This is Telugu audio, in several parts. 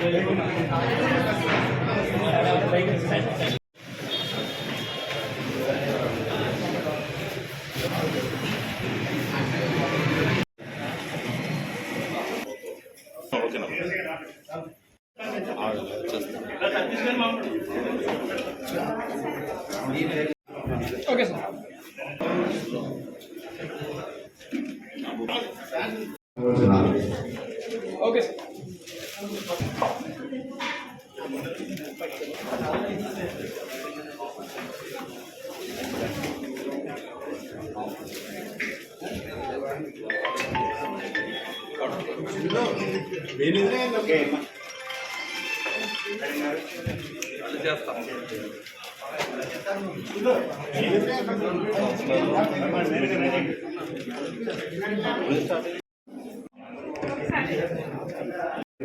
రండి సార్ రండి okay sir okay sir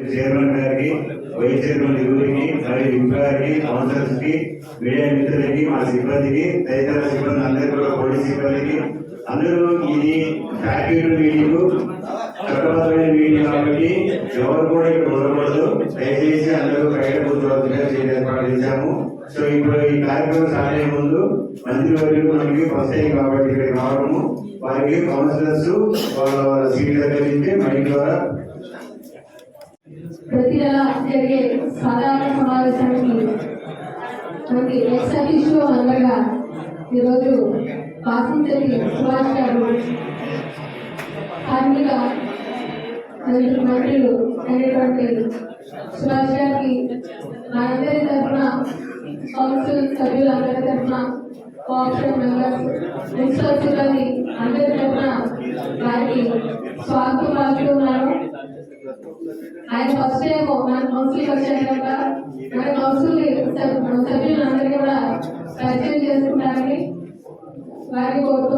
chairman గారికి వైస్ చైర్మన్ ఇరువురికి మరియు ఇంపారికి కౌన్సిలర్స్కి మీడియా మిత్రులకి మా సిబ్బందికి తదితర సిబ్బంది అందరికీ కూడా పోలీస్ సిబ్బందికి అందరూ ఇది ఫ్యాక్టరీ మీటింగ్. చట్టబద్ధమైన కాబట్టి ఎవరు కూడా ఇక్కడ ఉండకూడదు. దయచేసి అందరూ బయట కూర్చోవద్దుగా చేశాము. సో ఇప్పుడు ఈ కార్యక్రమం సాగే ముందు మంత్రి వర్యులు మనకి ఫస్ట్ అయ్యి కాబట్టి ఇక్కడ రావడము. వారికి కౌన్సిలర్స్ వాళ్ళ వాళ్ళ సీట్ దగ్గర నుంచి మైక్ ద్వారా ప్రతి నెల జరిగే సాధారణ సమావేశానికి మనకి ఎక్సెల్ ఇష్యూ అనగా ఈరోజు వాసించని సుభాష్ గారు కార్మిక మరియు మంత్రులు అయినటువంటి సుభాష్ గారికి అందరి తరఫున కౌన్సిల్ సభ్యులందరి తరఫున కోఆపరేషన్ మెంబర్స్ మున్సిపల్ సిబ్బంది అందరి తరఫున వారికి స్వాగతం పలుకుతున్నాను. ఆయన ఫస్ట్ టైం మన కౌన్సిల్ వచ్చారు కనుక మన కౌన్సిల్ సభ్యులందరికీ కూడా పరిచయం చేసుకుంటారని వారిని కోరుతూ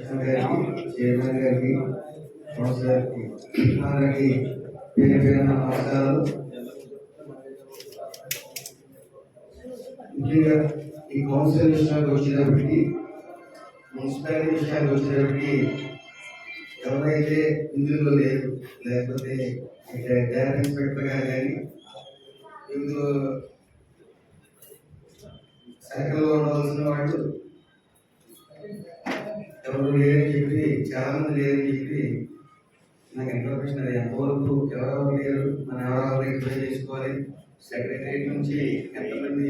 చైర్మన్ గారికి కౌన్సిలర్ గారికి అందరికి పేరు నమస్కారాలు. ముఖ్యంగా ఈ కౌన్సిల్ విషయానికి వచ్చేటప్పటికి మున్సిపాలిటీ విషయానికి వచ్చేటప్పటికి ఎవరైతే ఇందులో లేరు లేకపోతే ఇక్కడ డైరెక్ట్ ఇన్స్పెక్టర్ కానీ ఇందులో శాఖలో ఉండవలసిన వాళ్ళు ఎవరు లేరని చెప్పి చాలా మంది లేరని చెప్పి నాకు ఇన్ఫర్మేషన్ అది ఎంతవరకు ఎవరెవరు లేరు మనం ఎవరెవరు రిక్వై చేసుకోవాలి? సెక్రటరీ నుంచి ఎంతమంది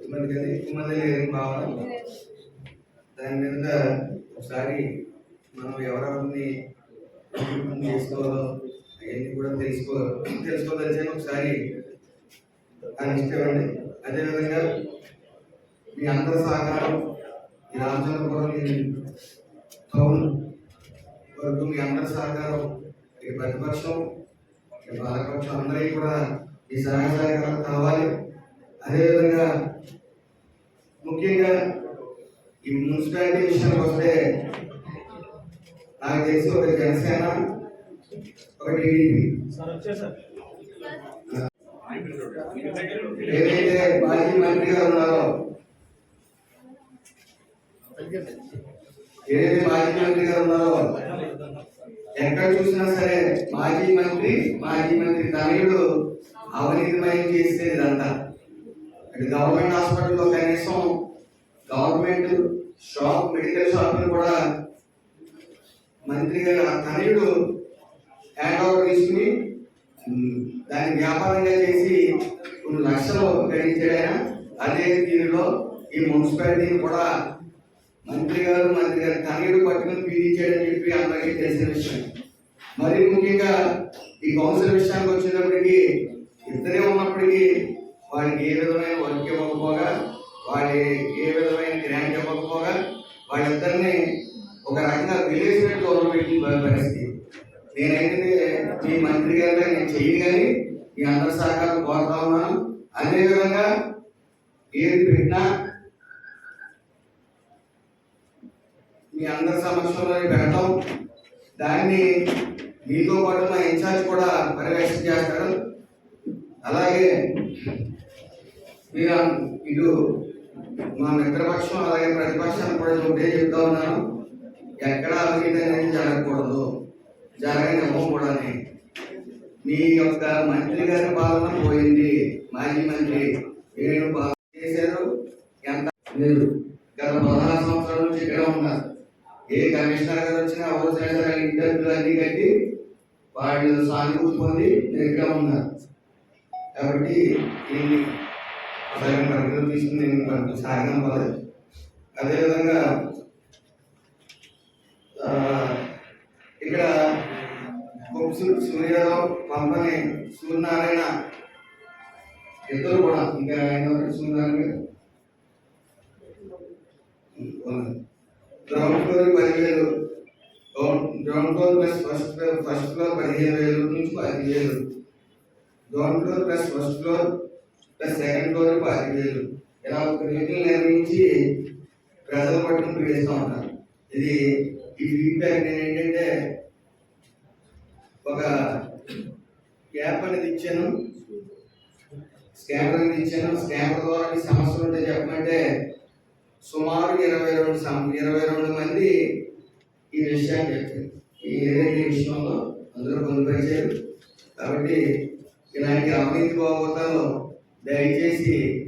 ఎంతమంది కదా ఎక్కువ లేరని భావన దాని మీద ఒకసారి మనం ఎవరెవరిని చేసుకోవాలో అవన్నీ కూడా తెలుసుకో తెలుసుకోదలిచాను ఒకసారి అని ఇష్టమండి అదేవిధంగా మీ అందరి సహకారం ఈ రామచంద్రపురం ఈ టౌన్ వరకు మీ అందరి సహకారం ఈ ప్రతిపక్షం ఈ పాలకపక్షం అందరికీ కూడా ఈ సహాయ సహకారం కావాలి అదేవిధంగా ముఖ్యంగా ఈ మున్సిపాలిటీ విషయానికి వస్తే నాకు తెలిసి ఒక జనసేన ఒక టీడీపీ ఏదైతే మాజీ మంత్రి గారు ఉన్నారో ఏదైతే మాజీ మంత్రి గారు ఉన్నారో ఎక్కడ చూసినా సరే మాజీ మంత్రి మాజీ మంత్రి తనయుడు అవినీతిమయం చేసేది ఇదంతా. గవర్నమెంట్ హాస్పిటల్లో కనీసం గవర్నమెంట్ షాప్ మెడికల్ షాప్ కూడా మంత్రి గారు ఆ తనయుడు హ్యాండ్ ఓవర్ తీసుకుని దాన్ని వ్యాపారంగా చేసి కొన్ని లక్షలు గడించాడు ఆయన. అదే దీనిలో ఈ మున్సిపాలిటీని కూడా మంత్రి గారు మంత్రి గారు తనయుడు పట్టుకుని పీడించాడని చెప్పి అందరికీ తెలిసిన విషయం. మరి ముఖ్యంగా ఈ కౌన్సిల్ విషయానికి వచ్చేటప్పటికి ఇద్దరే ఉన్నప్పటికీ వాడికి ఏ విధమైన వర్క్ ఇవ్వకపోగా వాడి ఏ విధమైన గ్రాంట్ ఇవ్వకపోగా వాళ్ళిద్దరిని ఒక రకంగా విలేజ్ గవర్నమెంట్ పరిస్థితి నేనైతే మీ మంత్రి గారు నేను చెయ్యి కానీ మీ అందరి సహకారం కోరుతా ఉన్నాను. అదేవిధంగా ఏది పెట్టినా మీ అందరి సమక్షంలో పెడతాం దాన్ని మీతో పాటు మా ఇన్ఛార్జ్ కూడా పర్యవేక్షణ చేస్తాడు. అలాగే మీరు ఇటు మా మిత్రపక్షం అలాగే ప్రతిపక్షాన్ని కూడా ఒకటే చెప్తా ఉన్నాను. ఎక్కడ అవినీతి అనేది జరగకూడదు. జరగనివ్వం కూడా మీ యొక్క మంత్రి గారి పాలన పోయింది. మాజీ మంత్రి ఏడు పాలన చేశారు. ఎంత మీరు గత పదహారు సంవత్సరాల నుంచి ఇక్కడ ఉన్నారు. ఏ కమిషనర్ గారు వచ్చినా ఎవరు చేస్తారు ఇంటర్వ్యూలు అన్ని కట్టి వాళ్ళు సానుభూతి పొంది మీరు ఉన్నారు. కాబట్టి దీన్ని సరైన పరిగణలో తీసుకుని నేను మనకు సాగనం పడదు అదేవిధంగా ఇక్కడ బొక్సు సూర్యరావు పంపని సూర్యనారాయణ ఇద్దరు కూడా ఇంకా ఆయన సూర్యనారాయణ గారు? గ్రౌండ్ ఫ్లోర్ పదివేలు. Ground floor plus first floor first floor పదిహేను వేలు నుంచి పదివేలు ground floor plus first floor plus second floor పదివేలు. ఇలా ఒక రేట్లు నిర్మించి ప్రజలు పట్టుకుని వేస్తూ ఉంటారు. ఇది ఈ ఫీడ్బ్యాక్ నేను ఏంటంటే ఒక యాప్ అనేది ఇచ్చాను. స్కానర్ అనేది ఇచ్చాను. స్కానర్ ద్వారా సమస్యలు ఉంటే చెప్పమంటే సుమారు ఇరవై రెండు సం- ఇరవై రెండు మంది ఈ విషయాన్ని చెప్పారు. ఈ ఏదైతే విషయంలో అందరూ పొందుపరిచారు కాబట్టి ఇలాంటి అవినీతి బాగోతాలు దయచేసి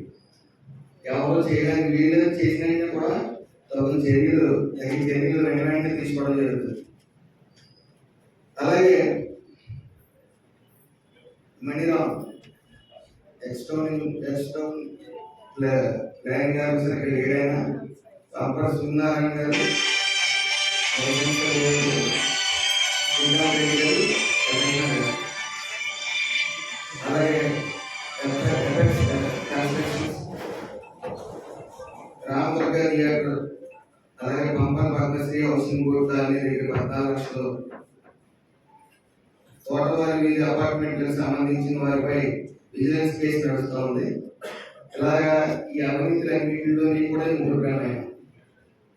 ఎవరు చేయడానికి వీలు చేసినా కూడా తగిన చర్యలు తగిన చర్యలు వెంటనే తీసుకోవడం జరుగుతుంది. అలాగే మణిరామ్ ఎక్స్టోన్ ఎక్స్టోన్ ప్లానింగ్ ఆఫీసర్ ఇక్కడ ఏడైనా డాక్టర్ సూర్యనారాయణ గారు? గారు? అలాగే ఎఫెక్ట్స్ కన్స్ట్రక్షన్స్ రామదుర్గ అలాగే పంపన్ పద్మశ్రీ హౌసింగ్ బోర్డు పద్నాలుగు లక్షలు. తోటవారి అపార్ట్మెంట్లకు సంబంధించిన వారిపై విజిలెన్స్ కేసు నడుస్తూ ఉంది. ఇలాగా ఈ అవినీతులన్నింటిలోని కూడా మూడు ప్రమాణం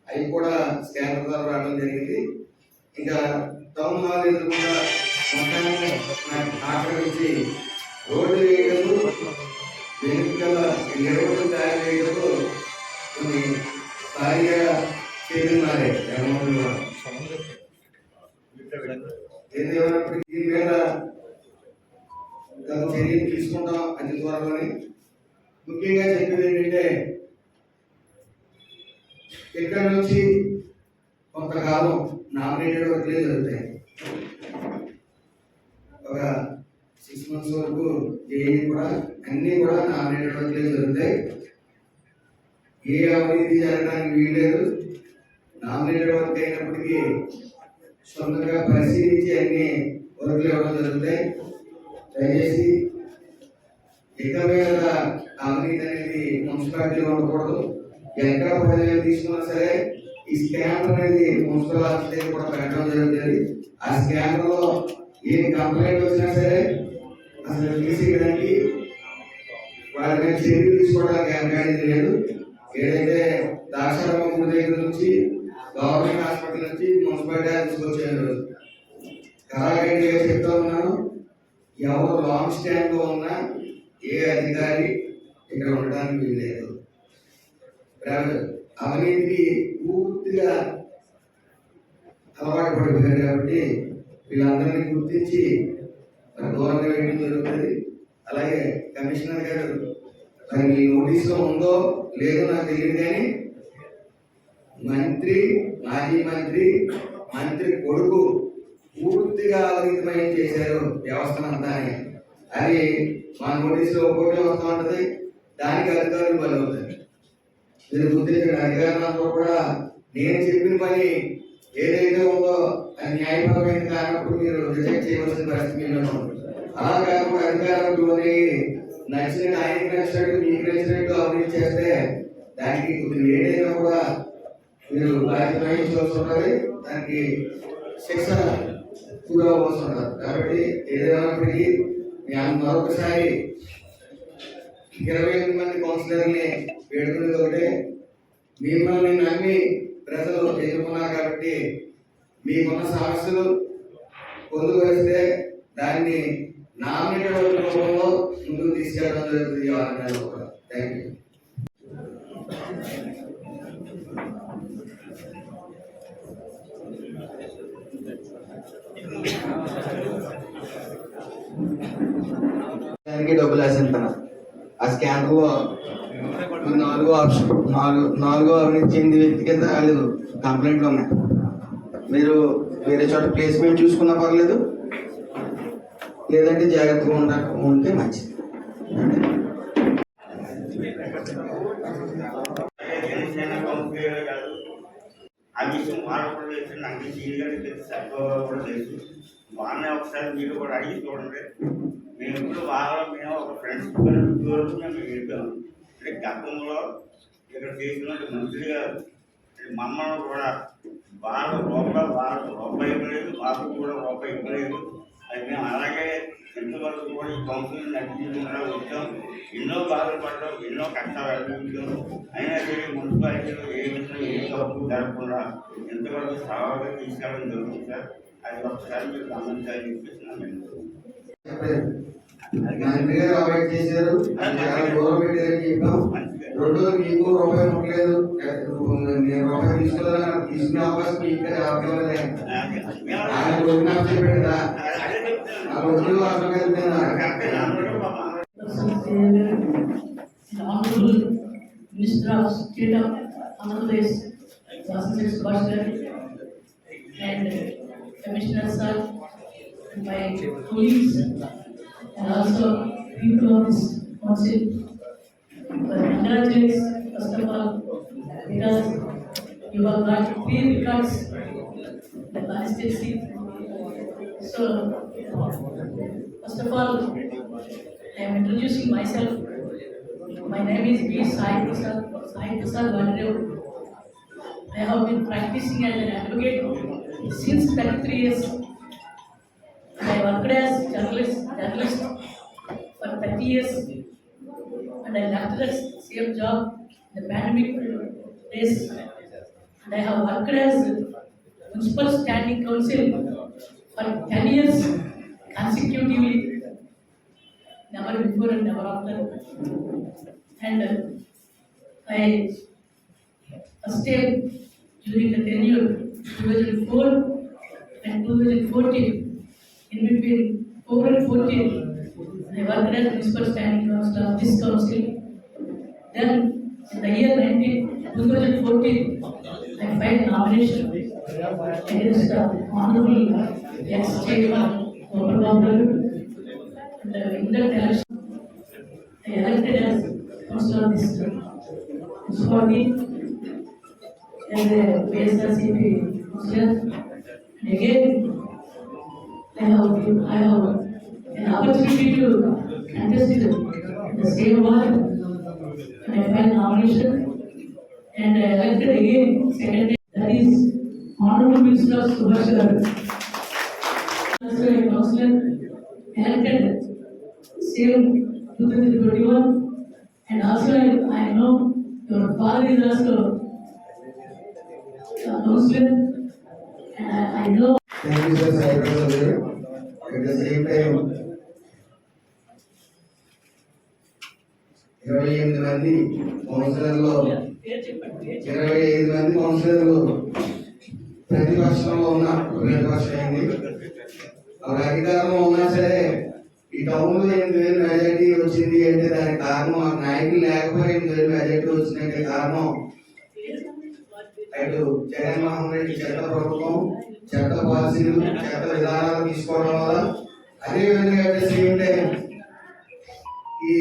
అవి కూడా స్కానర్ ద్వారా రావడం జరిగింది. ఇంకా టౌన్ హాల్ ఎదురుకుండా మొత్తాన్ని ఆక్రమించి రోడ్డు వేయడము వెనుకల నిర్వహణ తయారు చేయడము కొన్ని స్థాయిగా చేరున్నారే జగన్మోహన్ ఏదేమైనప్పటికీ దీని మీద తగు చర్యలు తీసుకుంటాం అతి త్వరలోనే. ముఖ్యంగా చెప్పేది ఏంటంటే ఇక్కడ నుంచి కొంతకాలం నామినేటెడ్ వర్క్లే జరుగుతాయి. ఒక సిక్స్ మంత్స్ వరకు ఏవి కూడా అన్నీ కూడా నామినేటెడ్ వర్క్లే జరుగుతాయి. ఏ అవినీతి జరగడానికి వీల్లేదు. నామినేటెడ్ వర్క్ అయినప్పటికీ సొంతంగా పరిశీలించి అన్ని వర్క్లు ఇవ్వడం జరుగుతాయి. దయచేసి ఇక మీద అవినీతి అనేది మున్సిపాలిటీలో ఉండకూడదు. ఎక్కడ ప్రజలు తీసుకున్నా సరే ఈ స్కామ్ అనేది మున్సిపల్ ఆఫీస్ కూడా పెట్టడం జరుగుతుంది. ఆ స్కామ్లో ఏ కంప్లైంట్ వచ్చినా సరే అసలు తీసేయడానికి వారి మీద చర్య తీసుకోవడానికి వెనకాడేది లేదు ఏదైతే దాక్షారామ దగ్గర నుంచి గవర్నమెంట్ హాస్పిటల్ నుంచి మున్సిపాలిటీ ఆఫీస్కి వచ్చారు. చెప్తా ఉన్నాను ఎవరు లాంగ్ స్టాండ్లో ఉన్నా ఏ అధికారి ఇక్కడ ఉండడానికి వీల్లేదు ప్ర- అవినీతికి పూర్తిగా అలవాటు పడిపోయారు కాబట్టి వీళ్ళందరినీ గుర్తించి దూరంగా వేయడం జరుగుతుంది. అలాగే కమిషనర్ గారు మరి మీ నోటీస్లో ఉందో లేదో నాకు తెలియదు కానీ మంత్రి మాజీ మంత్రి మంత్రి కొడుకు పూర్తిగా అవినీతిమయం చేశారు వ్యవస్థనంతా అని. అది మా నోటీసులో ఒక్కొక్కటి వస్తూ ఉంటుంది. దానికి అధికారులు పని అవుతుంది మీరు గుర్తించిన అధికారులందరూ కూడా నేను చెప్పిన పని ఏదైతే ఉందో అది న్యాయపరమైన కారణప్పుడు మీరు రిజెక్ట్ చేయవలసిన పరిస్థితి మీలో అలా కాకుండా అధికారంలోని నచ్చిన ఆయనకి నచ్చినట్టు మీకు నచ్చినట్టు అభివృద్ధి చేస్తే దానికి కొద్దిగా ఏదైనా కూడా మీరు బాధ్యత వహించవలసి ఉంటుంది. దానికి శిక్ష కూరవలసి ఉంటుంది. కాబట్టి ఏదైనా మరొకసారి ఇరవై ఎనిమిది మంది కౌన్సిలర్ని వేడుకునేది ఒకటే. మిమ్మల్ని నమ్మి ప్రజలు ఎదుర్కొన్నారు కాబట్టి మీకున్న సమస్యలు పొందుపరిస్తే దాన్ని నామినేటెడ్ రూపంలో ముందుకు తీసుకెళ్ళడం జరుగుతుంది థ్యాంక్ యూ దానికి డబ్బులు తన ఆ స్కానర్లో నాలుగో ఆప్షన్ నాలుగు నాలుగో అవినీతి చెంది వ్యక్తి కింద వాళ్ళు కంప్లైంట్లు ఉన్నాయి. మీరు వేరే చోట ప్లేస్మెంట్ చూసుకున్నా పర్లేదు. లేదంటే జాగ్రత్తగా ఉండ ఉంటే మంచిది. కాదు ఆ విషయం వాళ్ళు కూడా తెలుసు నాకు సీనియర్ తెలుసు సర్వ కూడా తెలుసు వాళ్ళని ఒకసారి మీరు కూడా అడిగి చూడండి మేము ఇప్పుడు వాళ్ళ మేము ఒక ఫ్రెండ్స్ వరకు మేము వెళ్ళాం. అంటే గతంలో ఇక్కడ చేసినట్టు మంత్రి గారు మమ్మల్ని కూడా వాళ్ళ లోపల వాళ్ళ రూపాయి ఇవ్వలేదు మాకు కూడా రూపాయి ఇవ్వలేదు. అది మేము అలాగే ఇంతవరకు కూడా ఈ కౌన్సిల్ నడిపించకుండా వచ్చాం. ఎన్నో బాధలు పడ్డాం ఎన్నో కష్టాలు అనిపించాం అయినా సరే మున్సిపాలిటీలో ఏ విషయం ఏ తప్పు జరగకుండా ఎంతవరకు సవాలుగా తీసుకెళ్ళడం జరుగుతుంది సార్. అది ఒకసారి మీరు గమనించాలని చెప్పేసి నా విన్నపం. చెప్పలేదు అవాయిడ్ చేశారు. దూరం పెట్టారని చెప్పాం? మీకు రూపాయి ముట్టలేదు నేను రూపాయి తీసుకోవాలని తీసుకునే అవకాశం అవకాశం ఆయన రోజున ఆ రోజులు అర్థం and also people of this council. But congratulations, first of all, because you have got three records, the constituency. So, first of all, I am introducing myself. My name is B. Sai Prasad, Sai Prasad Vadadev. I have been practicing as an advocate since 33 years. I worked as journalist, journalist for 30 years. And I left the same job in the pandemic days. And I have worked as municipal standing council for 10 years consecutively never before and never after. And I first during the tenure 2004 and 2014, in between 4 and 14, I worked as municipal standing council of this council. Then in the year 19, 2014, I filed nomination against the Honorable ex-chairman Babu and uh, in that election, I elected as councillor of this municipality as a PSRCP councillor. And again, I have, I have an opportunity to it in the same ward. And I filed nomination and I elected again second. That is Honorable Minister Subhash Garu. Councillor elected same 2021 and also I, I know your father is also a Muslim and I, I know thank ఇరవై ఎనిమిది మంది కౌన్సిలర్లో ఇరవై ఐదు మంది కౌన్సిలర్లు ప్రతిపక్షంలో ఉన్న ప్రతిపక్షం అయింది ఒక అధికారంలో ఉన్నా సరే ఈ టౌన్లో ఎనిమిది వేలు మెజార్టీ వచ్చింది అంటే దానికి కారణం ఆ నాయకులు లేకపోయినా ఎనిమిది వేలు మెజార్టీ వచ్చిందంటే కారణం అటు జగన్మోహన్ రెడ్డి చెత్త ప్రభుత్వం చెత్త పాలసీలు చెత్త విధానాలు తీసుకోవడం వల్ల అదే విధంగా అట్ ద సేమ్ టైం ఈ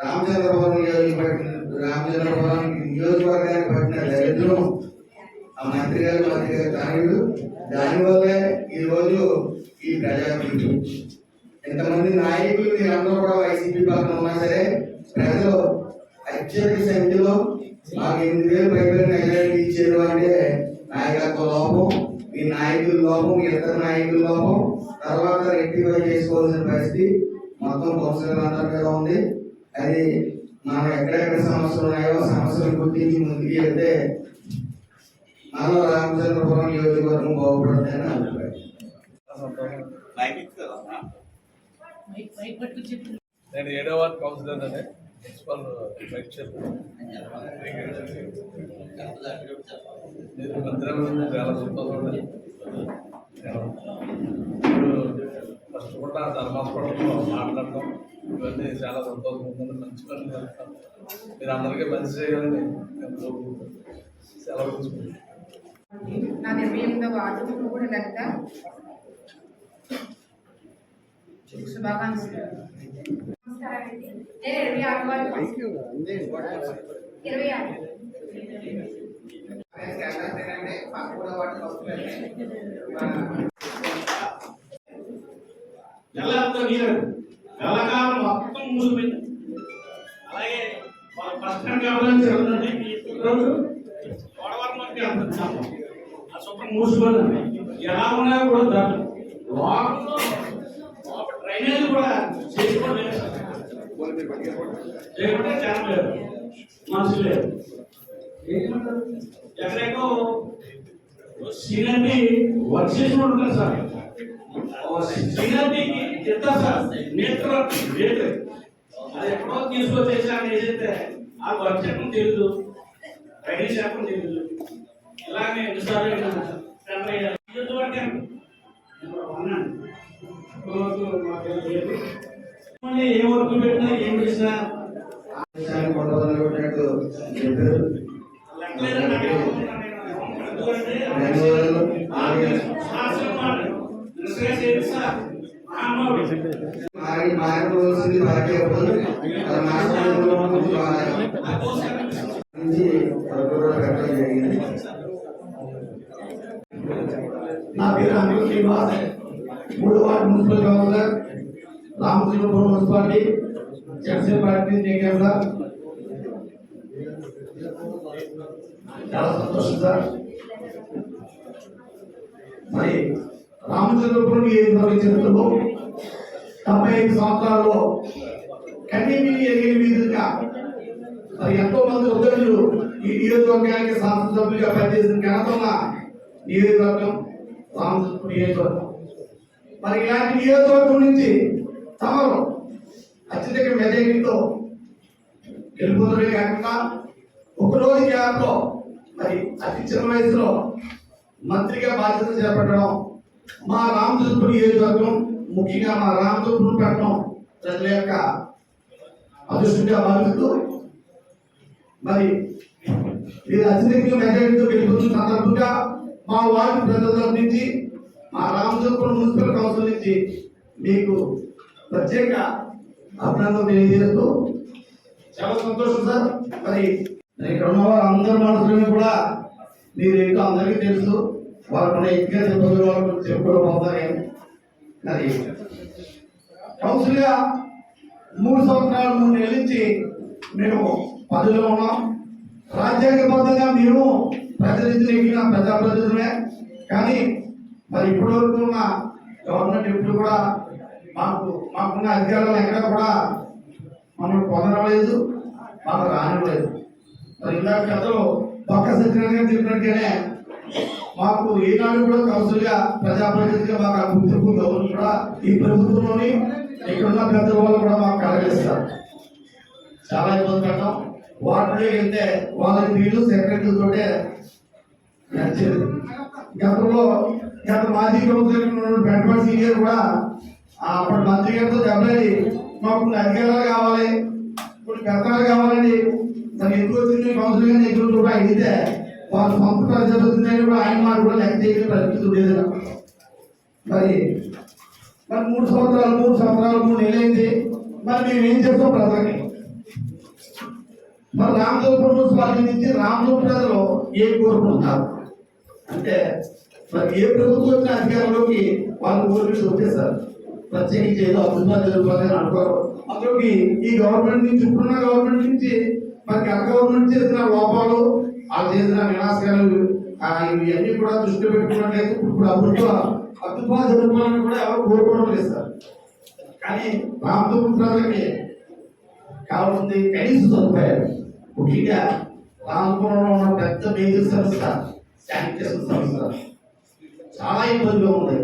రామచంద్రపురం నియోజకవర్గం రామచంద్రపురం నియోజకవర్గానికి పట్టిన దరిద్రం ఆ మంత్రి గారు మంత్రి గారు కానిడు దానివల్లే ఈరోజు ఈ ప్రజాభివృద్ధి ఎంతమంది నాయకులు మీరందరూ కూడా వైసీపీ పక్కన ఉన్నా సరే ప్రజలు అత్యధిక సంఖ్యలో మాకు ఎనిమిది వేలు పైబడి ఇచ్చారు అంటే నాయకత్వ లోపం మీ నాయకుల లోపం మీ ఇతర నాయకుల లోపం తర్వాత రెక్టిఫై చేసుకోవాల్సిన పరిస్థితి మొత్తం కౌన్సిలర్ మీద ఉంది. అది మనం ఎక్కడెక్కడ సమస్యలు ఉన్నాయో సమస్యలు గుర్తించి ముందుకు వెళ్తే మన రామచంద్రపురం నియోజకవర్గం బాగుపడుతుందని నా అభిప్రాయం. నేను ఏడో వార్డ్ కౌన్సిలర్ అనే మీరు మంత్రి చాలా సంతోషం ఉంది. ఫస్ట్ కూడా మాట్లాడటం ఇవన్నీ చాలా సంతోషం ఉందని మంచి పనులు చేస్తాం మీరు అందరికీ మంచి చేయాలని సెలవు తీసుకుంటాను నా ఇరవై ఎనిమిదవ వార్డు కూడా లెక్క శుభాకాంక్షలు. నమస్కారమండి. నేను ఇరవై ఆరు ఇరవై ఆరు నెలంతా నీరు నెలకాలం మొత్తం మూసిపోయింది అలాగే మన ప్రశ్న కావాలని వెళ్ళండి ఆ శుభ్రం మూసిపోయింది ఎలా ఉన్నా కూడా దాని లోపల లోపల డ్రైనేజ్ కూడా లేకుంటే చాలా లేదు. మనసు లేదు. ఎక్కడెక్కో సీనండి వర్క్ చేసి ఉంటారు సార్. సీనండికి ఎంత సార్? నేత్ర రేట్ అది ఎక్కడో తీసుకొచ్చేసాను ఏదైతే ఆ వర్క్ చెప్పడం తెలియదు రైడీ చెప్పడం తెలియదు ఇలాగే ఎన్నిసార్లు అయినా టెండర్ అయ్యారు. ఇది వరకే. మాకు లేదు. మళ్ళీ ఏ వర్క్ పెట్టినా ఏం చేసినా దేశాన్ని కొంతమంది కొట్టినట్టు చెప్పారు లెక్కలేదని నాకు ఏమనుకున్నాను నేను. ఎందుకంటే ధన్యవాదాలు శాస్త్రం మాట. నిజంగా చేయండి సార్. మహానుభావుడు. మారి మారిపోవాల్సింది బాకీ అవ్వదు అది మాట్లాడుకోవడం కొంచెం ఆదాయం. నుంచి వరకు కూడా పెట్టడం జరిగింది నా పేరు అనిల్ శ్రీనివాస్ మూడు ward municipal councillor Ramakrishnapuram municipality Janasena party నుంచి సార్ చాలా సంతోషం సార్. మరి రామచంద్రపురం నియోజకవర్గ చరిత్రలో డెబ్బై ఐదు సంవత్సరాల్లో కన్నీటి ఎగిరి వీధులుగా మరి ఎంతో మంది ఉద్యోగులు ఈ నియోజకవర్గానికి శాసనసభ్యులుగా పనిచేసిన ఘనతన్న నియోజకవర్గం రామచంద్రపురం నియోజకవర్గం. మరి ఇలాంటి నియోజకవర్గం నుంచి తమరు అత్యధిక మెజారిటీతో గెలుపొందడమే కాకుండా ఒకరోజు గ్యాప్లో మరి అతి చిన్న వయసులో మంత్రిగా బాధ్యత చేపట్టడం మా రామచంద్రపురం నియోజకవర్గం ముఖ్యంగా మా రామచంద్రపురం పట్టణం ప్రజల యొక్క అదృష్టంగా భావిస్తూ మరి మీరు అత్యధిక మెజారిటీతో గెలుపొందిన సందర్భంగా మా వార్డు ప్రజల నుంచి మా రామచంద్రపురం మున్సిపల్ కౌన్సిల్ నుంచి మీకు ప్రత్యేక అభినందనలు తెలియజేస్తూ చాలా సంతోషం సార్. మరి క్రమంలో అందరి మనసులను కూడా మీరు ఇంకా అందరికీ తెలుసు వాళ్ళకున్న ఇంకా ఇతిహాస ఇబ్బందులు వాళ్ళకు చెప్పుకోవడం అవుతాయి మరి కౌన్సిల్గా మూడు సంవత్సరాలు మూడు నిలిచి మేము పదవిలో ఉన్నాం. రాజ్యాంగబద్ధంగా మేము ప్రతినిధులు ప్రజాప్రతినిధులే కానీ మరి ఇప్పటి వరకు ఉన్న గవర్నమెంట్ ఎప్పుడు కూడా మాకు మాకున్న అధికారులు ఎక్కడ కూడా మనం పొందలేదు మాకు రానివ్వలేదు. మరి ఇందాక కథలో పక్క సత్యనారాయణ చెప్పినట్టుగానే మాకు ఈనాడు కూడా కౌన్సిల్గా ప్రజాప్రతినిధిగా మాకు అభివృద్ధి గౌరవం కూడా ఈ ప్రభుత్వంలోని ఇక్కడున్న పెద్ద వాళ్ళు కూడా మాకు కలగలిస్తారు చాలా ఇబ్బంది పడ్డాం వాటిలోకి వెళ్తే వాళ్ళ వీళ్ళు సెక్రటరీలతోటే నచ్చేది గతంలో గత మాజీ ప్రభుత్వం పెంటపాటి సీనియర్ కూడా అప్పుడు మంత్రి గారితో దెబ్బలాడి మాకు అధికారాలు కావాలి ఇప్పుడు పెత్తనాలు కావాలండి మరి ఎక్కువ వచ్చింది? కౌన్సిల్ గారిని ఎక్కువ రూపాయలు అడిగితే వాళ్ళు సొంత ప్రజాప్రతినిధి కూడా ఆయన మాట కూడా లెక్క చేయడం పరిస్థితి ఉండేది మరి మరి మూడు సంవత్సరాలు మూడు సంవత్సరాలు మూడు నెలలైంది. మరి మేము ఏం చేస్తాం ప్రజలకి? మరి రామదేవపురం మున్సిపాలిటీ నుంచి రామదేవ్ ప్రజలు ఏ కోరుకుంటున్నారు అంటే మరి ఏ ప్రభుత్వం అధికారంలోకి వాళ్ళు కోరికలు వచ్చేసారు ప్రత్యేకించి ఏదో అద్భుతాలు జరుగుతుందని అనుకోరు. అందులోకి ఈ గవర్నమెంట్ నుంచి ఇప్పుడున్న గవర్నమెంట్ నుంచి మరి గత గవర్నమెంట్ చేసిన లోపాలు వాళ్ళు చేసిన వినాశకాలు ఇవన్నీ కూడా దృష్టిలో పెట్టుకున్నట్లయితే ఇప్పుడు అభివృద్ధి అద్భుతాలు జరుగుతున్నాయని కూడా ఎవరు కోరుకోవడం లేదు సార్. కానీ రామదేవ్ ప్రజలకి కావాల్సింది కనీస సదుపాయాలు. ముఖ్యంగా రామపురంలో ఉన్న పెద్ద మేజర్ సంస్థ శానిటేషన్ సంస్థ. చాలా ఇబ్బందిగా ఉంది.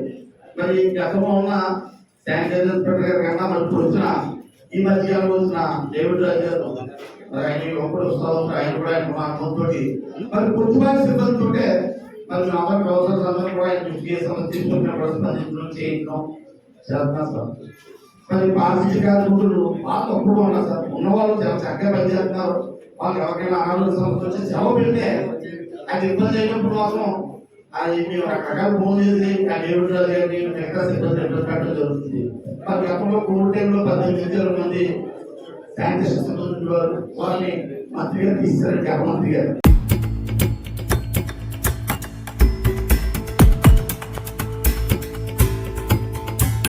మరి గతంలో ఉన్న శానిటైజర్ ఇన్స్పెక్టర్ గారి కన్నా మరి వచ్చిన ఈ మధ్య కాలంలో వచ్చిన డేవిడ్ రాజు గారు మరి ఆయన ఒక్కడు వస్తూ ఉంటారు ఆయన కూడా ఆయన మా తోటి మరి కొద్దిపాటి సిబ్బందితో మరి మేము అందరి సమయం కూడా ఆయన దృష్టికి ఏ సమస్య తీసుకుంటున్న స్పందించడం చేయించడం చేస్తున్నాం సార్ మరి పారిశుద్ధ్య కార్మికులు వాళ్ళు తక్కువగా ఉన్నారు సార్ ఉన్నవాళ్ళు చాలా చక్కగా పనిచేస్తున్నారు వాళ్ళు ఎవరికైనా ఆరోగ్య సమస్య వచ్చి సెలవు పెడితే అది ఇబ్బంది అయినప్పుడు మాత్రం అది మేము రకరకాల ఫోన్ చేసి ఆ దేవుడు రాజు గారిని మిగతా సిబ్బంది ఇబ్బంది పెట్టడం జరుగుతుంది? మరి గతంలో కోవిడ్ టైంలో పద్దెనిమిది వేల మంది శానిటేషన్ సిబ్బంది ఉండేవారు వారిని మంత్రి గారు తీస్తారు జగన్మంత్రి గారు.